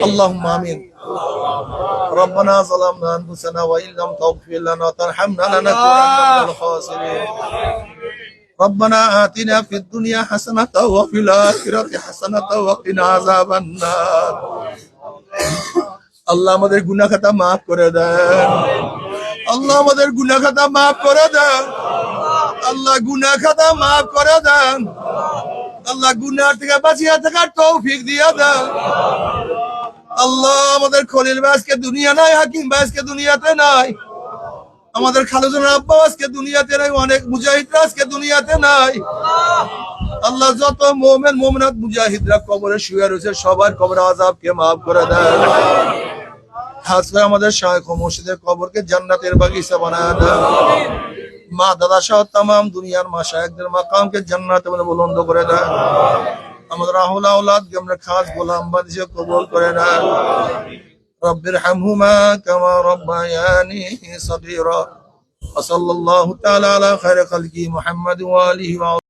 اللهم آمين ربنا ظلمنا أنفسنا وإن لم تغفر لنا وترحمنا لنكونن من الخاسرين ربنا آتنا في الدنيا حسنة وفي الآخرة حسنة وقنا عذاب النار আল্লাহ আমাদের গুনাহ খাতা মাফ করে দেন আল্লাহ আমাদের গুনাহ খাতা মাফ করে দেন আল্লাহ গুনাহ খাতা মাফ করে দেন আল্লাহ গুনাহ থেকে বাঁচিয়ে থাকার তৌফিক দিয়ে দেন আল্লাহ, আমাদের খলিল বাসকে দুনিয়া নাই, হাকিম বাসকে দুনিয়াতে নাই। আমাদের খালুজন আব্বা আজকে দুনিয়াতে নাই, অনেক মুজাহিদরা আজকে দুনিয়াতে নাই। আল্লাহ যত মোমেন মোমনাথ মুজাহিদরা কবরে শুয়ে রয়েছে, সবার কবরে আজাবকে মাফ করে দেয় খাস করে আমাদের ও মসজিদের কবরকে জান্নাতের বাগিচা বানায় দেয় মা, দাদা সহ তাম দুনিয়ার মা শায়কদের মাকামকে জান্নাতে বলে বুলন্দ করে দেয় আমাদের আহল আওলাদকে আমরা খাস গোলাম বানিয়ে কবুল করে দেয় رب ارحمهما كما ربياني صغيرا وصلى الله تعالى على خير خلقه محمد وآله وعلى